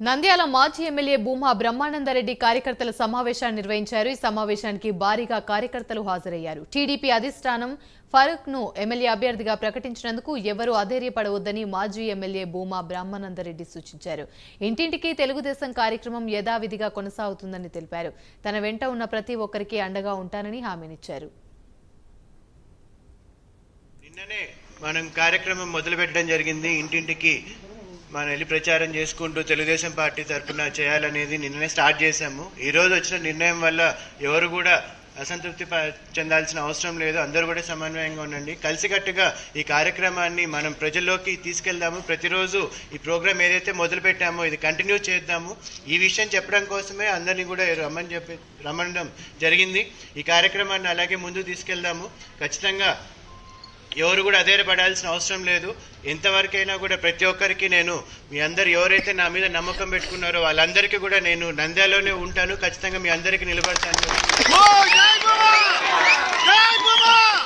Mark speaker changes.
Speaker 1: నంద్యాల మాజీ ఎమ్మెల్యే భూమా బ్రహ్మానందరెడ్డి కార్యకర్తల సమావేశాన్ని నిర్వహించారు. ఈ సమావేశానికి భారీగా కార్యకర్తలు హాజరయ్యారు. టీడీపీ అధిష్టానం ఫరూక్ను ఎమ్మెల్యే అభ్యర్థిగా ప్రకటించినందుకు ఎవరూ అధైర్యపడవద్దని మాజీ ఎమ్మెల్యే భూమా బ్రహ్మానందరెడ్డి సూచించారు. ఇంటింటికి తెలుగుదేశం కార్యక్రమం యథావిధిగా కొనసాగుతుందని తెలిపారు. తన వెంట ఉన్న ప్రతి ఒక్కరికి అండగా ఉంటానని హామీనిచ్చారు.
Speaker 2: నిన్ననే మనం కార్యక్రమం మొదలు పెట్టడం జరిగింది. ఇంటింటికి మనం వెళ్ళి ప్రచారం చేసుకుంటూ తెలుగుదేశం పార్టీ తరఫున చేయాలనేది నిన్ననే స్టార్ట్ చేశాము. ఈరోజు వచ్చిన నిర్ణయం వల్ల ఎవరు కూడా అసంతృప్తి ప- చెందాల్సిన అవసరం లేదు. అందరూ కూడా సమన్వయంగా ఉండండి. కలిసికట్టుగా ఈ కార్యక్రమాన్ని మనం ప్రజల్లోకి తీసుకెళ్దాము. ప్రతిరోజు ఈ ప్రోగ్రామ్ ఏదైతే మొదలు పెట్టామో ఇది కంటిన్యూ చేద్దాము. ఈ విషయం చెప్పడం కోసమే అందరినీ కూడా రమ్మని చెప్పి రమ్మడం జరిగింది. ఈ కార్యక్రమాన్ని అలాగే ముందు తీసుకెళ్దాము. ఖచ్చితంగా ఎవరు కూడా అధైర్యపడాల్సిన అవసరం లేదు. ఎంతవరకైనా కూడా ప్రతి ఒక్కరికి నేను మీ అందరు ఎవరైతే నా మీద నమ్మకం పెట్టుకున్నారో వాళ్ళందరికీ కూడా నేను నంద్యాలోనే ఉంటాను. ఖచ్చితంగా మీ అందరికీ నిలబడతాను.